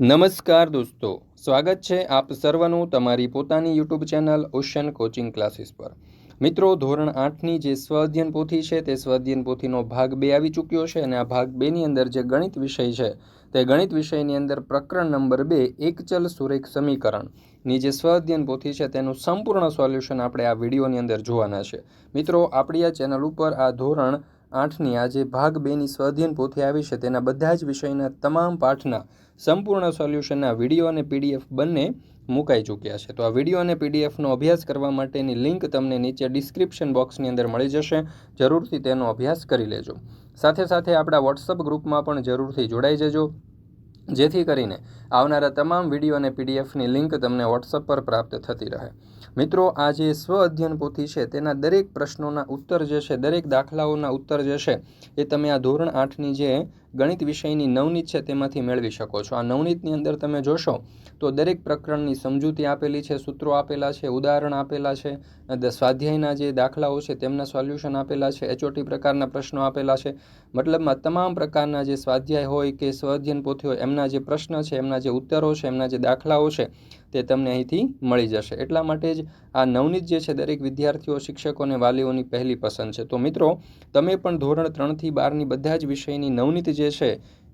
નમસ્કાર દોસ્તો, સ્વાગત છે આપ સર્વનું તમારી પોતાની YouTube channel ocean coaching classes પર. મિત્રો, ધોરણ આઠની જે સ્વઅધ્યયન પોથી છે તે સ્વઅધ્યયન પોથીનો ભાગ બે આવી ચૂક્યો છે અને આ ભાગ બેની અંદર જે ગણિત વિષય છે તે ગણિત વિષયની અંદર પ્રકરણ નંબર બે, એકચલ સુરેખ સમીકરણની જે સ્વઅધ્યયન પોથી છે તેનું સંપૂર્ણ સોલ્યુશન આપણે આ વિડીયોની અંદર જોવાના છે. મિત્રો, આપણી આ ચેનલ ઉપર આ ધોરણ આઠની આજે ભાગ બેની સ્વાધ્યન પોથી આવી છે. તેના બધા જ વિષયના તમામ પાઠના સંપૂર્ણ સોલ્યુશનના વીડિયો અને પીડીએફ બંને મુકાઈ ચૂક્યા છે. તો આ વીડિયો અને પીડીએફનો અભ્યાસ કરવા માટેની લિંક તમને નીચે ડિસ્ક્રિપ્શન બોક્સની અંદર મળી જશે. જરૂરથી તેનો અભ્યાસ કરી લેજો. સાથે સાથે આપણા વોટ્સઅપ ગ્રુપમાં પણ જરૂરથી જોડાઈ જજો. જેથી કરીને આવનારા તમામ વીડિયો અને પીડીએફની લિંક તમને વોટ્સઅપ પર પ્રાપ્ત થતી રહે. મિત્રો, આ જે સ્વ અધ્યયન પોથી છે, તેના દરેક પ્રશ્નોના ઉત્તર જે છે, દરેક દાખલાઓના ઉત્તર જે છે, એ તમે આ ધોરણ આઠની જે ગણિત વિષયની નવનીત છે તેમાંથી મેળવી શકો છો. આ નવનીતની અંદર તમે જોશો તો દરેક પ્રકરણની સમજૂતી આપેલી છે, સૂત્રો આપેલા છે, ઉદાહરણ આપેલા છે સ્વાધ્યાયના જે દાખલાઓ છે તેમના સોલ્યુશન આપેલા છે એચઓટી પ્રકારના પ્રશ્નો આપેલા છે. મતલબમાં તમામ પ્રકારના જે સ્વાધ્યાય હોય કે સ્વાધ્યન પોથી હોય એમના જે પ્રશ્ન છે, એમના જે ઉત્તરો છે, એમના જે દાખલાઓ છે તે તમને અહીંથી મળી જશે. એટલા માટે જ આ નવનીત જે છે, દરેક વિદ્યાર્થીઓ, શિક્ષકો અને વાલીઓની પહેલી પસંદ છે. તો મિત્રો, તમે પણ ધોરણ ત્રણથી બારની બધા જ વિષયની નવનીત જે છે,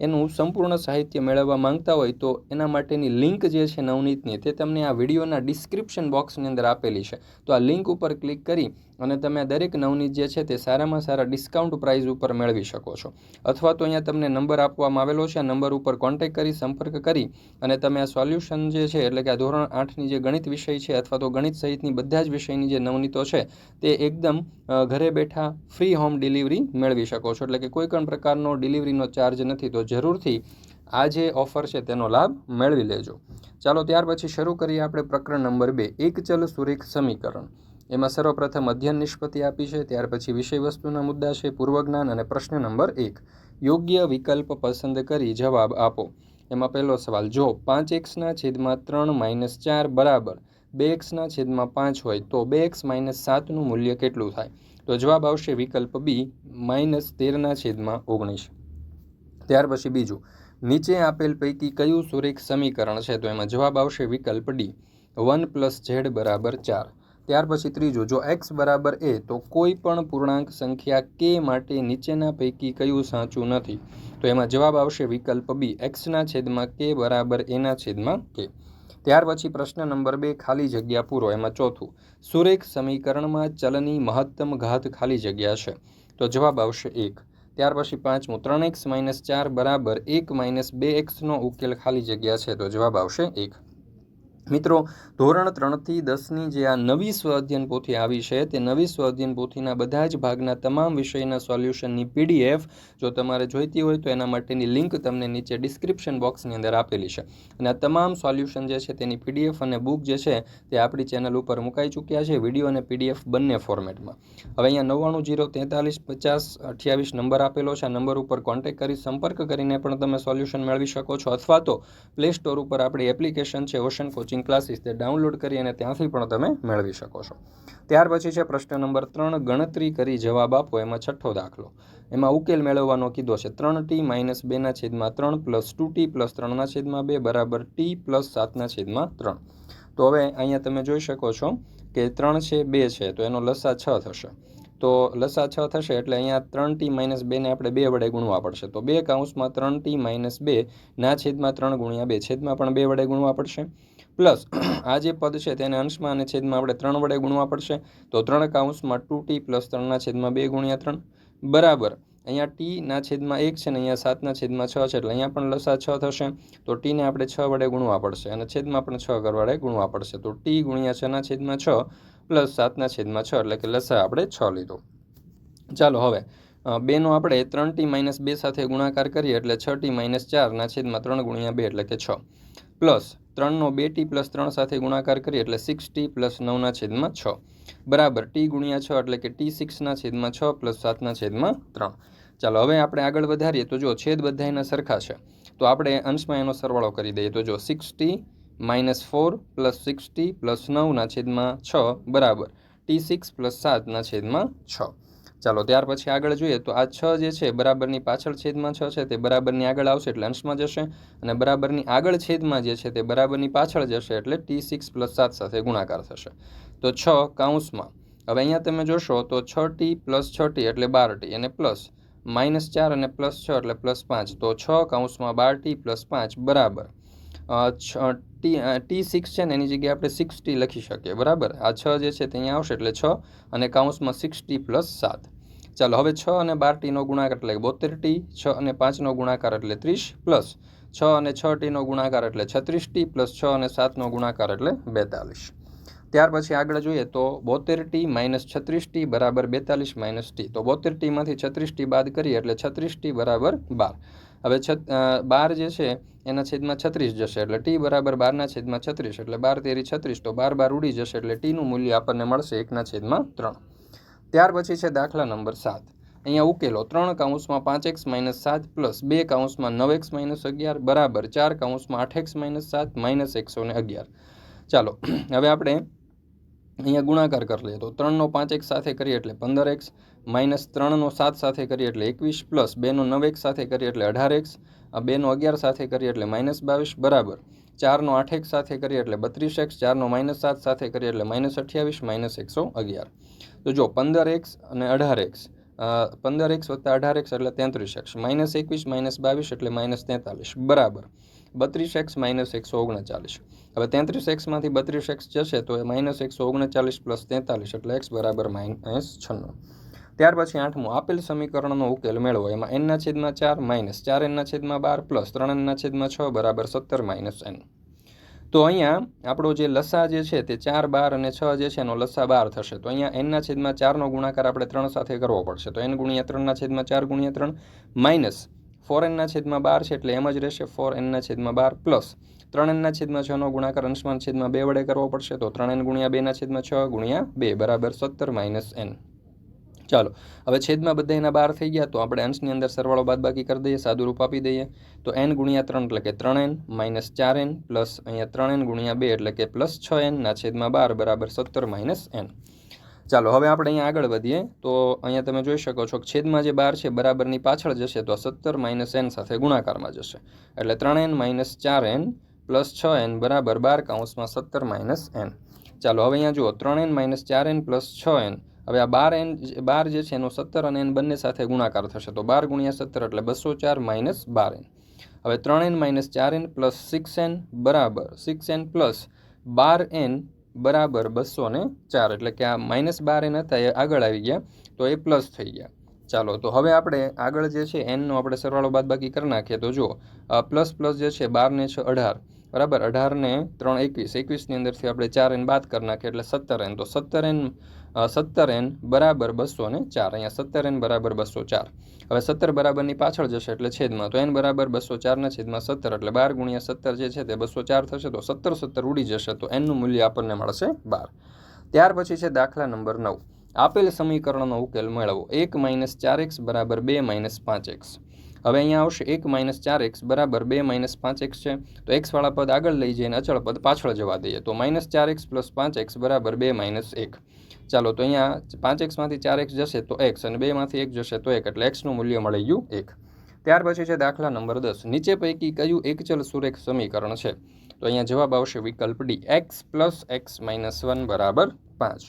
એનું સંપૂર્ણ સાહિત્ય મેળવવા માંગતા હોય તો એના માટેની લિંક જે છે, નવનીતની, તે તમને આ વિડીયોના ડિસ્ક્રિપ્શન બોક્સની અંદર આપેલી છે. તો આ લિંક ઉપર ક્લિક કરી અને તમે દરેક નવનીત જે છે તે સારામાં સારા ડિસ્કાઉન્ટ પ્રાઇઝ ઉપર મેળવી શકો છો. અથવા તો અહીંયા તમને નંબર આપવામાં આવેલો છે, આ નંબર ઉપર કોન્ટેક કરી સંપર્ક કરી અને તમે આ સોલ્યુશન જે છે, એટલે કે આ ધોરણ આઠની જે ગણિત વિષય છે અથવા તો ગણિત સહિતની બધા જ વિષયની જે નવનીતો છે, તે એકદમ ઘરે બેઠા ફ્રી હોમ ડિલિવરી મેળવી શકો છો. એટલે કે કોઈ પણ પ્રકારનો ડિલિવરીનો ચાર્જ નથી, તો જરૂરથી આ જે ઓફર છે તેનો લાભ મેળવી લેજો. ચાલો ત્યાર પછી શરૂ કરીએ આપણે પ્રકરણ નંબર બે એક ચલ સુરેખ સમીકરણ. એમાં સર્વપ્રથમ અધ્યયન નિષ્પત્તિ આપી છે, ત્યાર પછી વિષય વસ્તુના મુદ્દા છે, પૂર્વજ્ઞાન અને પ્રશ્ન નંબર એક. યોગ્ય વિકલ્પ પસંદ કરી જવાબ આપો. એમાં પહેલો સવાલ, જો પાંચ એક્સના છેદમાં ત્રણ માઇનસ ચાર બરાબર બે એક્સના છેદમાં પાંચ હોય, તો બે એક્સ માઇનસ સાતનું મૂલ્ય કેટલું થાય? તો જવાબ આવશે વિકલ્પ બી, માઇનસ તેરના છેદમાં ઓગણીસ. ત્યાર પછી બીજું, નીચે આપેલ પૈકી કયું સુરેખ સમીકરણ છે? તો એમાં જવાબ આવશે વિકલ્પ ડી, વન પ્લસ ઝેડ બરાબર ચાર. ત્યાર પછી ત્રીજું, જો એક્સ બરાબર એ તો કોઈ પણ પૂર્ણાંક સંખ્યા કે માટે નીચેના પૈકી કયું સાચું નથી? તો એમાં જવાબ આવશે વિકલ્પ બી એક્સના છેદમાં કે બરાબર એના છેદમાં કે ત્યાર પછી પ્રશ્ન નંબર બે, ખાલી જગ્યા પૂરો, એમાં ચોથું. સુરેખ સમીકરણમાં ચલની મહત્તમ ઘાત ખાલી જગ્યા છે. તો જવાબ આવશે એક. ત્યાર પછી પાંચમું, ત્રણ એક્સ માઇનસ ચાર બરાબર એક માઇનસ બે એક્સનો ઉકેલ ખાલી જગ્યા છે, તો જવાબ આવશે એક. મિત્રો, ધોરણ ત્રણથી દસની જે આ નવી સ્વઅધ્યયન પોથી આવી છે, તે નવી સ્વઅધ્યયન પોથીના બધા જ ભાગના તમામ વિષયના સોલ્યુશનની પીડીએફ જો તમારે જોઈતી હોય તો એના માટેની લિંક તમને નીચે ડિસ્ક્રિપ્શન બોક્સની અંદર આપેલી છે. અને આ તમામ સોલ્યુશન જે છે તેની પીડીએફ અને બુક જે છે તે આપણી ચેનલ ઉપર મુકાઈ ચૂક્યા છે, વીડિયો અને પીડીએફ બંને ફોર્મેટમાં. હવે અહીંયા નવ્વાણું જીરો તેતાલીસ પચાસ અઠ્યાવીસ નંબર આપેલો છે, આ નંબર ઉપર કોન્ટેક્ટ કરી સંપર્ક કરીને પણ તમે સોલ્યુશન મેળવી શકો છો. અથવા તો પ્લે સ્ટોર ઉપર આપણી એપ્લિકેશન છે, ઓશન કોચિંગ કોચિંગ ક્લાસીસ તે ડાઉનલોડ કરી અને ત્યાંથી પણ તમે મેળવી શકો છો. ત્યાર પછી છે પ્રશ્ન નંબર ત્રણ, ગણતરી કરી જવાબ આપો, એમાં છઠ્ઠો દાખલો. એમાં ઉકેલ મેળવવાનો કીધો છે ત્રણ ટી માઇનસ બેના છેદમાં ત્રણ પ્લસ ટુ ટી પ્લસ ત્રણના છેદમાં બે બરાબર ટી પ્લસ સાતના છેદમાં ત્રણ. તો હવે અહીંયા તમે જોઈ શકો છો કે ત્રણ છે, બે છે, તો એનો લસા છ થશે. તો લસા છ થશે એટલે અહીંયા ત્રણ ટી માઇનસ બેને આપણે બે વડે ગુણવા પડશે. તો બે કાઉન્સમાં ત્રણ ટી માઇનસ બે ના છેદમાં ત્રણ ગુણ્યા બે છેદમાં પણ બે વડે ગુણવા પડશે. પ્લસ, આ જે પદ છે તેને અંશમાં અને છેદમાં આપણે ત્રણ વડે ગુણવા પડશે. તો ત્રણ કાઉન્સમાં ટુ ટી પ્લસ ત્રણના છેદમાં બે ગુણ્યા ત્રણ. બરાબર. અહીંયા ટીના છેદમાં એક છે ને અહીંયા સાતના છેદમાં છ છે, એટલે અહીંયા પણ લસા છ થશે. તો ટીને આપણે છ વડે ગુણવા પડશે અને છેદમાં પણ છ વડે ગુણવા પડશે. તો ટી ગુણ્યા છના છેદમાં છ પ્લસ સાતના છેદમાં છ, એટલે કે લસા આપણે છ લીધો. ચાલો હવે બેનો આપણે ત્રણ ટી માઇનસ બે સાથે ગુણાકાર કરીએ, એટલે છ ટી માઇનસ ચારના છેદમાં ત્રણ ગુણ્યા બે, એટલે કે છ. પ્લસ ત્રણનો બે ટી પ્લસ ત્રણ સાથે ગુણાકાર કરીએ એટલે સિક્સ ટી પ્લસ નવના છેદમાં છ. બરાબર, ટી ગુણ્યા છ એટલે કે ટી સિક્સના છેદમાં છ પ્લસ સાતના છેદમાં ત્રણ. ચાલો, હવે આપણે આગળ વધારીએ તો જો છેદ બધાના સરખા છે, તો આપણે અંશમાં એનો સરવાળો કરી દઈએ. તો જો six T minus four plus six T plus નવના છેદમાં છ, બરાબર. ટી સિક્સ પ્લસ સાતના છેદમાં છ. ચાલો, ત્યાર પછી આગળ જોઈએ તો આ છ જે છે, બરાબરની પાછળ છેદમાં છ છે, તે બરાબરની આગળ આવશે એટલે અંશમાં જશે અને બરાબરની આગળ છેદમાં જે છે, તે બરાબરની પાછળ જશે એટલે ટી સિક્સ પ્લસ સાત સાથે ગુણાકાર થશે. તો છ કાઉન્સમાં. હવે અહીંયા તમે જોશો તો છ ટી પ્લસ છ ટી એટલે બાર ટી અને પ્લસ માઇનસ ચાર અને પ્લસ છ એટલે પ્લસ પાંચ. તો છ કાઉન્સમાં બાર ટી પ્લસ પાંચ, બરાબર. ટી ટી સિક્સ છે ને, એની જગ્યાએ આપણે સિક્સ ટી લખી શકીએ. બરાબર? આ છ જે છે તે અહીંયા આવશે એટલે છ અને કાઉન્સમાં સિક્સ ટી પ્લસ સાત. ચાલો, હવે છ અને બાર ટીનો ગુણાકાર એટલે બોતેર ટી, છ અને પાંચનો ગુણાકાર એટલે ત્રીસ પ્લસ છ અને છ ટીનો ગુણાકાર એટલે છત્રીસ ટી પ્લસ છ અને સાતનો ગુણાકાર એટલે બેતાલીસ. ત્યાર પછી આગળ જોઈએ તો બોતેર ટી માઇનસ છત્રીસ ટી બરાબર બેતાલીસ માઇનસ ટી. તો બોતેર ટીમાંથી છત્રીસ ટી બાદ કરીએ એટલે છત્રીસ ટી બરાબર બાર. હવે છ બાર જે છે, એના છેદમાં છત્રીસ જશે. એટલે ટી બરાબર બારના છેદમાં છત્રીસ. એટલે બાર તેરી છત્રીસ, તો બાર બાર ઉડી જશે. એટલે ટીનું મૂલ્ય આપણને મળશે એકના છેદમાં ત્રણ. ત્યાર પછી છે દાખલા નંબર સાત. અહીંયા ઉકેલો. ત્રણ કાઉન્સમાં પાંચ એક્સ માઇનસ સાત પ્લસ બે કાઉન્સમાં નવ એક્સ માઇનસ અગિયાર બરાબર ચાર કાઉન્સમાં આઠ એક્સ માઇનસ સાત માઇનસ એકસો ને અગિયાર. ચાલો, હવે આપણે અહીંયા ગુણાકાર કરી લઈએ. તો ત્રણનો પાંચ એક સાથે કરીએ એટલે પંદર એક્સ. માઇનસ ત્રણનો સાત સાથે કરીએ એટલે એકવીસ પ્લસ બેનો નવ એક સાથે કરીએ એટલે અઢાર એક્સ. બેનો અગિયાર સાથે કરીએ એટલે માઇનસ બાવીસ, બરાબર. ચારનો આઠ એક સાથે કરીએ એટલે બત્રીસ એક્સ. ચારનો માઇનસ સાત સાથે કરીએ એટલે માઇનસ અઠ્યાવીસ, માઇનસ એકસો અગિયાર. તો જો પંદર એક્સ અને અઢાર એક્સ પંદર એક્સ વત્તા અઢાર એક્સ એટલે તેત્રીસ એક્સ. માઇનસ એકવીસ, માઇનસ બાવીસ એટલે માઇનસ તેતાલીસ. બરાબર. બત્રીસ એક્સ, માઇનસ એકસો ઓગણચાલીસ. હવે તેત્રીસ એક્સમાંથી બત્રીસ એક્સ જશે તો એ માઇનસ એકસો ઓગણચાલીસ પ્લસ તેતાલીસ એટલે એક્સ બરાબર માઇનસ છન્નું. ત્યાર પછી આઠમું, આપેલ સમીકરણનો ઉકેલ મેળવો. એમાં એનના છેદમાં ચાર માઇનસ ચાર એનના છેદમાં બાર પ્લસ ત્રણ એનના છેદમાં છ બરાબર સત્તર માઇનસ એન તો અહીંયા આપણો જે લસા જે છે તે ચાર, બાર અને છ જે છે એનો લસા બાર થશે. તો અહીંયા એનના છેદમાં ચારનો ગુણાકાર આપણે ત્રણ સાથે કરવો પડશે. તો એન ગુણ્યા ત્રણના છેદમાં ચાર ગુણ્યા ત્રણ માઇનસ ફોર એનના છેદમાં બાર છે એટલે એમ જ રહેશે ફોર એનના છેદમાં બાર પ્લસ ત્રણ એનના છેદમાં છનો ગુણાકાર અંશમાં છેદમાં બે વડે કરવો પડશે. તો ત્રણ એન ગુણ્યા બેના છેદમાં છ ગુણ્યા બે બરાબર સત્તર માઇનસ એન ચાલો, હવે છેદમાં બધા એના બાર થઈ ગયા, તો આપણે અંશની અંદર સરવાળો બાદબાકી કરી દઈએ સાદું રૂપ આપી દઈએ. તો એન ગુણ્યા ત્રણ એટલે કે ત્રણ એન માઇનસ ચાર એન પ્લસ અહીંયા ત્રણ એન ગુણ્યા બે એટલે કે પ્લસ છ એનના છેદમાં બાર બરાબર સત્તર માઇનસ એન ચાલો, હવે આપણે અહીંયા આગળ વધીએ. તો અહીંયા તમે જોઈ શકો છો કે છેદમાં જે બાર છે બરાબરની પાછળ જશે, તો સત્તર માઇનસ એન સાથે ગુણાકારમાં જશે. એટલે ત્રણ એન માઇનસ ચાર એન પ્લસ છ એન બરાબર બાર કાઉન્સમાં સત્તર માઇનસ એન ચાલો, હવે અહીંયા જુઓ, ત્રણ એન માઇનસ ચાર એન પ્લસ છ એન હવે આ બાર એન બાર જે છે એનો સત્તર અને એન બંને સાથે ગુણાકાર થશે. તો બાર ગુણ્યા સત્તર એટલે બસો ચાર માઇનસ બાર એન. હવે ત્રણ એન માઇનસ ચાર એન પ્લસ સિક્સ એન બરાબર, સિક્સ એન પ્લસ બાર એન બરાબર બસો ને ચાર. એટલે કે આ માઇનસ બાર એન હતા એ આગળ આવી ગયા, તો એ પ્લસ થઈ ગયા. ચાલો, તો હવે આપણે આગળ જે છે એનનો આપણે સરવાળો બાદ બાકી કરી નાખીએ. તો જુઓ પ્લસ પ્લસ જે છે બારને છે અઢાર, બરાબર? અઢારને ત્રણ એકવીસ. એકવીસની અંદરથી આપણે ચાર એન બાદ કરી નાખીએ એટલે સત્તર એન. તો સત્તર એન સત્તર એન બરાબર બસો ને ચાર. અહીંયા સત્તર એન બરાબર બસો ચાર. હવે સત્તર બરાબરની પાછળ જશે એટલે છેદમાં. તો એન બરાબર બસો ચારના છેદમાં સત્તર. એટલે બાર ગુણ્યા સત્તર જે છે તે બસો ચાર થશે. તો સત્તર સત્તર ઉડી જશે. તો એનનું મૂલ્ય આપણને મળશે બાર. ત્યાર પછી છે દાખલા નંબર નવ. આપેલ સમીકરણનો ઉકેલ મેળવો. એક માઇનસ ચાર એક્સ બરાબર બે માઇનસ પાંચ એક્સ. હવે અહીંયા આવશે એક માઇનસ ચાર એક્સ બરાબર બે માઇનસ પાંચ એક્સ છે. તો એક્સવાળા પદ આગળ લઈ જઈને અચળ પદ પાછળ જવા દઈએ. તો માઇનસ ચાર એક્સ પ્લસ પાંચ એક્સ બરાબર બે માઇનસ એક. ચાલો, તો અહીંયા પાંચ એક્સમાંથી ચાર એક્સ જશે તો એક્સ અને બેમાંથી એક જશે તો એક. એટલે એક્સનું મૂલ્ય મળી ગયું એક. ત્યાર પછી છે દાખલા નંબર દસ. નીચે પૈકી કયું એકચલ સુરેખ સમીકરણ છે? તો અહીંયા જવાબ આવશે વિકલ્પ D. X plus X minus one બરાબર પાંચ.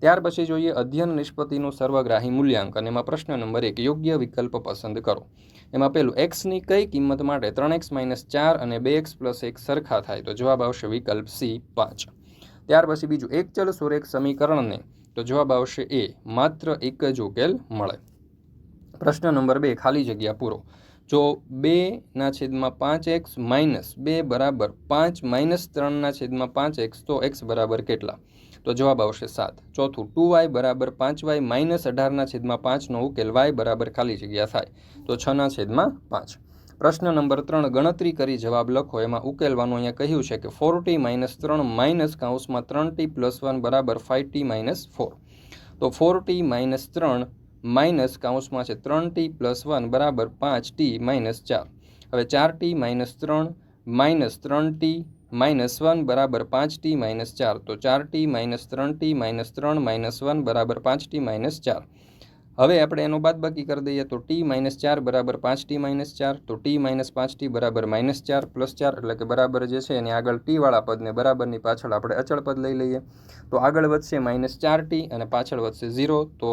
ત્યાર પછી જોઈએ અધ્યયન નિષ્પત્તિનું સર્વગ્રાહી મૂલ્યાંકન. એમાં પ્રશ્ન નંબર એક, યોગ્ય વિકલ્પ પસંદ કરો. એમાં પેલું એક્સની કઈ કિંમત માટે ત્રણ એક્સ માઇનસ ચાર અને બે એક્સ પ્લસ એક સરખા થાય? તો જવાબ આવશે વિકલ્પ સી, પાંચ. ત્યાર પછી બીજું એક ચલ સુરેખ સમીકરણને? તો જવાબ આવશે એ, માત્ર એક જ ઉકેલ મળે. પ્રશ્ન નંબર બે, ખાલી જગ્યા પૂરો. જો બેના છેદમાં પાંચ એક્સ માઇનસ બે બરાબર પાંચ માઇનસ ત્રણના છેદમાં પાંચ એક્સ તો એક્સ બરાબર કેટલા? તો જવાબ આવશે સાત. ચોથું, ટુ વાય બરાબર પાંચ વાય માઇનસ અઢારના છેદમાં પાંચનો ઉકેલ વાય બરાબર ખાલી જગ્યા થાય. તો છના છેદમાં પાંચ. પ્રશ્ન નંબર ત્રણ, ગણતરી કરી જવાબ લખો. એમાં ઉકેલવાનું અહીંયા કહ્યું છે કે ફોર ટી માઇનસ ત્રણ માઇનસ કાઉન્સમાં ત્રણ ટી પ્લસ વન બરાબર ફાઇવ ટી માઇનસ ફોર તો ફોર ટી માઇનસ ત્રણ માઇનસ કાઉસમાં છે ત્રણ ટી પ્લસ વન બરાબર પાંચ ટી માઇનસ ચાર. હવે ચાર ટી માઇનસ ત્રણ માઇનસ ત્રણ ટી માઇનસ વન બરાબર પાંચ ટી માઇનસ ચાર. તો ચાર ટી માઇનસ ત્રણ ટી માઇનસ ત્રણ માઇનસ વન બરાબર પાંચ ટી માઇનસ ચાર. હવે આપણે એનો બાદબાકી કરી દઈએ તો ટી માઇનસ ચાર બરાબર પાંચ ટી માઇનસ ચાર. તો ટી માઇનસ પાંચ ટી બરાબર માઇનસ ચાર પ્લસ ચાર એટલે કે બરાબર જે છે એની આગળ ટીવાળા પદને બરાબરની પાછળ આપણે અચળ પદ લઈ લઈએ. તો આગળ વધશે માઇનસ ચાર ટી અને પાછળ વધશે ઝીરો. તો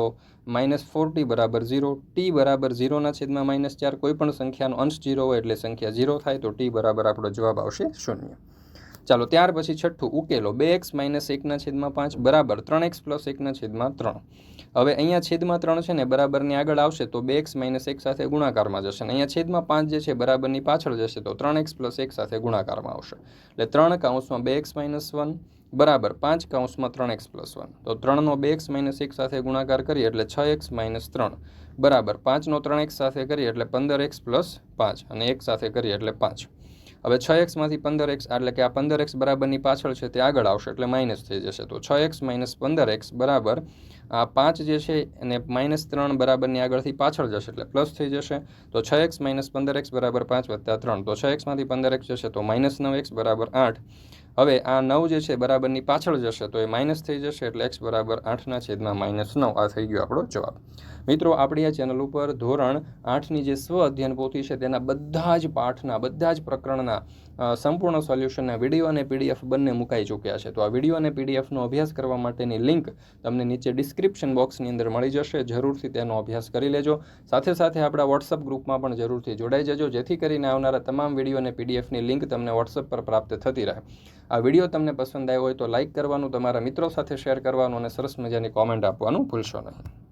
માઇનસ ફોર ટી બરાબર ઝીરો. ટી બરાબર ઝીરોના છેદમાં માઇનસ ચાર કોઈ પણ સંખ્યાનો અંશ ઝીરો હોય એટલે સંખ્યા ઝીરો થાય તો ટી બરાબર આપણો જવાબ આવશે શૂન્ય. ચાલો, ત્યાર પછી છઠ્ઠું ઉકેલો. બે એક્સ માઇનસ એકના છેદમાં પાંચ બરાબર ત્રણ એક્સ પ્લસ એકના છેદમાં ત્રણ. હવે અહીંયા છેદમાં ત્રણ છે ને, બરાબરની આગળ આવશે તો બે એક્સ માઇનસ એક સાથે ગુણાકારમાં જશે અને અહીંયા છેદમાં પાંચ જે છે, બરાબરની પાછળ જશે તો ત્રણ એક્સ પ્લસ એક સાથે ગુણાકારમાં આવશે. એટલે ત્રણ કાઉન્સમાં બે એક્સ માઇનસ વન બરાબર પાંચ કાઉન્સમાં ત્રણ એક્સ પ્લસ વન. તો ત્રણનો બે એક્સ માઇનસ એક સાથે ગુણાકાર કરીએ એટલે છ એક્સ માઇનસ ત્રણ બરાબર પાંચનો ત્રણ એક્સ સાથે કરીએ એટલે પંદર એક્સ પ્લસ પાંચ અને એક સાથે કરીએ એટલે પાંચ. હવે છ એક્સમાંથી પંદર એક્સ, એટલે કે આ પંદર એક્સ બરાબરની પાછળ છે તે આગળ આવશે, એટલે માઇનસ થઈ જશે. તો છ એક્સ માઇનસ પંદર એક્સ બરાબર, આ પાંચ જે છે એને માઇનસ ત્રણ બરાબરની આગળથી પાછળ જશે, એટલે પ્લસ થઈ જશે. તો છ એક્સ માઇનસ પંદર એક્સ બરાબર પાંચ વત્તા ત્રણ. તો છ એક્સમાંથી પંદર એક્સ જશે, તો માઇનસ નવ એક્સ બરાબર આઠ. હવે આ નવ જે છે બરાબરની પાછળ જશે, તો એ માઇનસ થઈ જશે એટલે એક્સ બરાબર આઠના છેદમાં માઇનસ નવ. આ થઈ ગયો આપણો જવાબ. મિત્રો, આપણી આ ચેનલ ઉપર ધોરણ આઠની જે સ્વ અધ્યયન પોથી છે, તેના બધા જ પાઠના, બધા જ પ્રકરણના સંપૂર્ણ સોલ્યુશનના વીડિયો અને પીડીએફ બંને મુકાઈ ચૂક્યા છે. તો આ વીડિયો અને પીડીએફનો અભ્યાસ કરવા માટેની લિંક તમને નીચે ડિસ્ક્રિપ્શન બોક્સની અંદર મળી જશે. જરૂરથી તેનો અભ્યાસ કરી લેજો. સાથે સાથે આપણા વોટ્સઅપ ગ્રુપમાં પણ જરૂરથી જોડાઈ જજો. જેથી કરીને આવનારા તમામ વીડિયો અને પીડીએફની લિંક તમને વોટ્સઅપ પર પ્રાપ્ત થતી રહે. આ વીડિયો તમને પસંદ આવ્યો હોય તો લાઇક કરવાનું, તમારા મિત્રો સાથે શેર કરવાનું અને સરસ મજાની કોમેન્ટ આપવાનું ભૂલશો નહીં.